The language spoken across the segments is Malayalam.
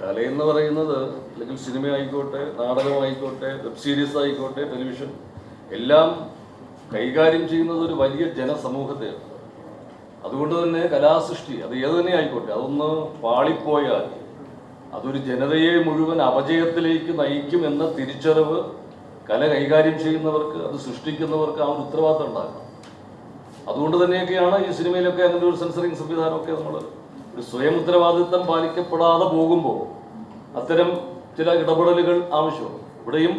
കലയെന്ന് പറയുന്നത് അല്ലെങ്കിൽ സിനിമ ആയിക്കോട്ടെ നാടകമായിക്കോട്ടെ വെബ് സീരീസ് ആയിക്കോട്ടെ ടെലിവിഷൻ എല്ലാം കൈകാര്യം ചെയ്യുന്നത് ഒരു വലിയ ജനസമൂഹത്തെയാണ്. അതുകൊണ്ട് തന്നെ കലാസൃഷ്ടി അത് ഏത് തന്നെ ആയിക്കോട്ടെ അതൊന്ന് പാളിപ്പോയാൽ അതൊരു ജനതയെ മുഴുവൻ അപജയത്തിലേക്ക് നയിക്കും എന്ന തിരിച്ചറിവ് കല കൈകാര്യം ചെയ്യുന്നവർക്ക് അത് സൃഷ്ടിക്കുന്നവർക്ക് ആ ഒരു ഉത്തരവാദിത്തം ഉണ്ടാകണം. അതുകൊണ്ട് തന്നെയൊക്കെയാണ് ഈ സിനിമയിലൊക്കെ അങ്ങനെ ഒരു സെൻസറിങ് സംവിധാനമൊക്കെ നമ്മൾ സ്വയം ഉത്തരവാദിത്വം പാലിക്കപ്പെടാതെ പോകുമ്പോൾ അത്തരം ചില ഇടപെടലുകൾ ആവശ്യമാണ്. ഇവിടെയും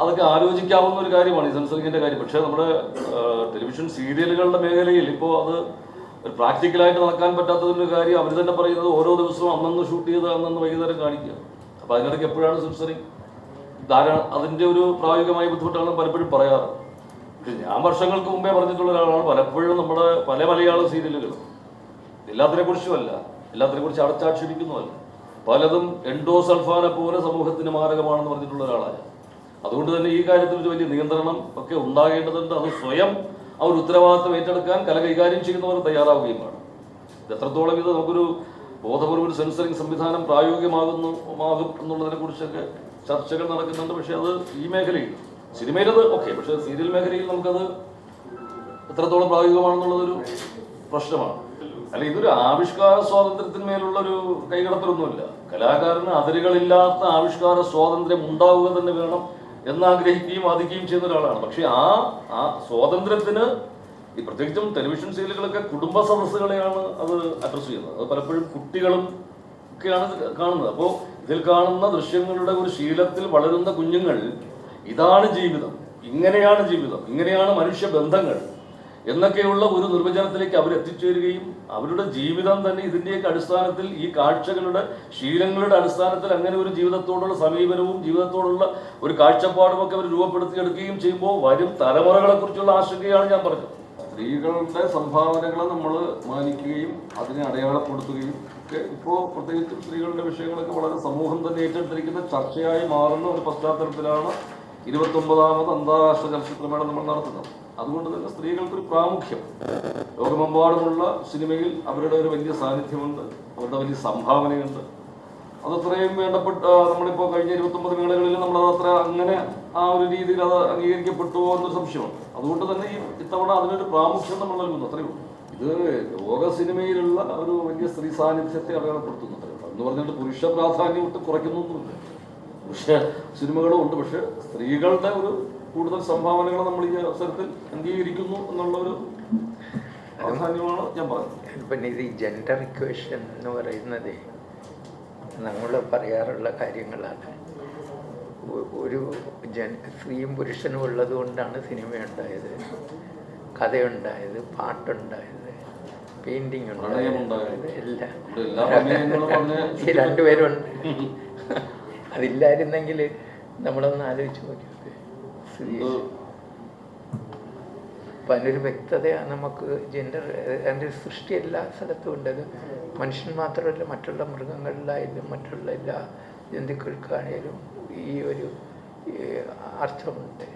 അതൊക്കെ ആലോചിക്കാവുന്ന ഒരു കാര്യമാണ് ഈ സെൻസറിങ്ങിന്റെ കാര്യം. പക്ഷേ നമ്മുടെ ടെലിവിഷൻ സീരിയലുകളുടെ മേഖലയിൽ ഇപ്പോൾ അത് പ്രാക്ടിക്കലായിട്ട് നടക്കാൻ പറ്റാത്തതിന്റെ കാര്യം അവർ തന്നെ പറയുന്നത് ഓരോ ദിവസവും അന്നന്ന് ഷൂട്ട് ചെയ്ത് അന്നന്ന് വൈകുന്നേരം കാണിക്കുക. അപ്പോൾ അതിനിടയ്ക്ക് എപ്പോഴാണ് സെൻസറിങ് ധാരാളം അതിന്റെ ഒരു പ്രായോഗികമായ ബുദ്ധിമുട്ടാണ് പലപ്പോഴും പറയാറ്. പക്ഷെ ഞാൻ വർഷങ്ങൾക്ക് മുമ്പേ പറഞ്ഞിട്ടുള്ള ഒരാളാണ്. പലപ്പോഴും നമ്മുടെ പല മലയാള സീരിയലുകൾ എല്ലാത്തിനെ കുറിച്ചുമല്ല എല്ലാത്തിനെ കുറിച്ച് അടച്ചാക്ഷേപിക്കുന്നതല്ല പലതും എൻഡോ സൾഫാനെ പോലെ സമൂഹത്തിന് മാരകമാണെന്ന് പറഞ്ഞിട്ടുള്ള ഒരാളാണ് അതുകൊണ്ട് തന്നെ ഈ കാര്യത്തിൽ ഒരു വലിയ നിയന്ത്രണം ഒക്കെ ഉണ്ടാകേണ്ടതുണ്ട്. അത് സ്വയം അവർ ഉത്തരവാദിത്തം ഏറ്റെടുക്കാൻ കല കൈകാര്യം ചെയ്യുന്നവർ തയ്യാറാവുകയും വേണം എത്രത്തോളം ഇത് നമുക്കൊരു ബോധപൂർവം ഒരു സെൻസറിങ് സംവിധാനം പ്രായോഗികമാകുന്നു ആകും എന്നുള്ളതിനെ കുറിച്ചൊക്കെ ചർച്ചകൾ നടക്കുന്നുണ്ട്. പക്ഷേ അത് ഈ മേഖലയിൽ സിനിമയിലത് ഓക്കെ പക്ഷെ സീരിയൽ മേഖലയിൽ നമുക്കത് എത്രത്തോളം പ്രായോഗികമാണെന്നുള്ളതൊരു പ്രശ്നമാണ്. അല്ല ഇതൊരു ആവിഷ്കാര സ്വാതന്ത്ര്യത്തിന്മേലുള്ള ഒരു കൈകടത്തലൊന്നുമില്ല. കലാകാരന് അതിരുകളില്ലാത്ത ആവിഷ്കാര സ്വാതന്ത്ര്യം ഉണ്ടാവുക തന്നെ വേണം എന്നാഗ്രഹിക്കുകയും വാദിക്കുകയും ചെയ്യുന്ന ഒരാളാണ്. പക്ഷെ ആ ആ സ്വാതന്ത്ര്യത്തിന് ഈ പ്രത്യേകിച്ചും ടെലിവിഷൻ സീരിയലുകളൊക്കെ കുടുംബ സദസ്സുകളെയാണ് അത് അഡ്രസ് ചെയ്യുന്നത്. അത് പലപ്പോഴും കുട്ടികളും ഒക്കെയാണ് കാണുന്നത്. അപ്പോൾ ഇതിൽ കാണുന്ന ദൃശ്യങ്ങളുടെ ഒരു ശീലത്തിൽ വളരുന്ന കുഞ്ഞുങ്ങൾ ഇതാണ് ജീവിതം. ഇങ്ങനെയാണ് ജീവിതം. ഇങ്ങനെയാണ് മനുഷ്യ ബന്ധങ്ങൾ. എന്നൊക്കെയുള്ള ഒരു നിർവചനത്തിലേക്ക് അവർ എത്തിച്ചേരുകയും അവരുടെ ജീവിതം തന്നെ ഇതിന്റെയൊക്കെ അടിസ്ഥാനത്തിൽ ഈ കാഴ്ചകളുടെ ശീലങ്ങളുടെ അടിസ്ഥാനത്തിൽ അങ്ങനെ ഒരു ജീവിതത്തോടുള്ള സമീപനവും ജീവിതത്തോടുള്ള ഒരു കാഴ്ചപ്പാടും ഒക്കെ അവർ രൂപപ്പെടുത്തിയെടുക്കുകയും ചെയ്യുമ്പോൾ വരും തലമുറകളെ കുറിച്ചുള്ള ആശങ്കയാണ് ഞാൻ പറഞ്ഞത്. സ്ത്രീകളുടെ സംഭാവനകളെ നമ്മൾ മാനിക്കുകയും അതിനെ അടയാളപ്പെടുത്തുകയും ഒക്കെ ഇപ്പോൾ പ്രത്യേകിച്ച് സ്ത്രീകളുടെ വിഷയങ്ങളൊക്കെ വളരെ സമൂഹം തന്നെ ഏറ്റെടുത്തിരിക്കുന്ന ചർച്ചയായി മാറുന്ന ഒരു പശ്ചാത്തലത്തിലാണ് ഇരുപത്തൊമ്പതാമത് അന്താരാഷ്ട്ര ചലച്ചിത്രമേള നമ്മൾ നടത്തുന്നത്. അതുകൊണ്ട് തന്നെ സ്ത്രീകൾക്കൊരു പ്രാമുഖ്യം. ലോകമെമ്പാടുമുള്ള സിനിമയിൽ അവരുടെ ഒരു വലിയ സാന്നിധ്യമുണ്ട് അവരുടെ വലിയ സംഭാവനയുണ്ട്. അതത്രയും വേണ്ടപ്പെട്ട നമ്മളിപ്പോൾ കഴിഞ്ഞ ഇരുപത്തൊമ്പത് മേളകളിൽ നമ്മൾ അതത്ര അങ്ങനെ ആ ഒരു രീതിയിൽ അത് അംഗീകരിക്കപ്പെട്ടുവോ എന്നൊരു സംശയമുണ്ട്. അതുകൊണ്ട് തന്നെ ഈ ഇത്തവണ അതിനൊരു പ്രാമുഖ്യം നമ്മൾ നൽകുന്നു അത്രയേ ഉള്ളൂ. ഇത് ലോക സിനിമയിലുള്ള ഒരു വലിയ സ്ത്രീ സാന്നിധ്യത്തെ അടയാളപ്പെടുത്തുന്നു അത്രയേ ഉള്ളൂ. എന്ന് പറഞ്ഞിട്ട് പുരുഷ പ്രാധാന്യം ഇട്ട് കുറയ്ക്കുന്നൊന്നുമില്ല. പുരുഷ സിനിമകളും ഉണ്ട്. പക്ഷെ സ്ത്രീകളുടെ ഒരു കൂടുതൽ സംഭാവനകൾ നമ്മൾ ഈ അവസരത്തിൽ അംഗീകരിക്കുന്നു എന്നുള്ള ഒരു പ്രാധാന്യമാണ് ഞാൻ പറഞ്ഞത് പിന്നെ ഇത് ജെൻഡർ ഇക്വേഷൻ എന്ന് പറയുന്നത് നമ്മൾ പറയാറുള്ള കാര്യങ്ങളാണ്. ഒരു ജൻ സ്ത്രീയും പുരുഷനും ഉള്ളത് കൊണ്ടാണ് സിനിമ ഉണ്ടായത് കഥയുണ്ടായത് പാട്ടുണ്ടായത് പെയിന്റിങ് ഉണ്ടായത് എല്ലാം. ഈ രണ്ടുപേരുണ്ട് അതില്ലായിരുന്നെങ്കിൽ നമ്മളൊന്ന് ആലോചിച്ച് നോക്കിയത്. അപ്പം അതിനൊരു വ്യക്തത നമുക്ക് ജെൻഡർ അതിന്റെ ഒരു സൃഷ്ടി എല്ലാ സ്ഥലത്തും ഉണ്ട്. അത് മനുഷ്യൻ മാത്രമല്ല മറ്റുള്ള മൃഗങ്ങളിലായാലും മറ്റുള്ള എല്ലാ ജന്തുക്കൾക്കാണേലും ഈ ഒരു അർത്ഥമുണ്ട്.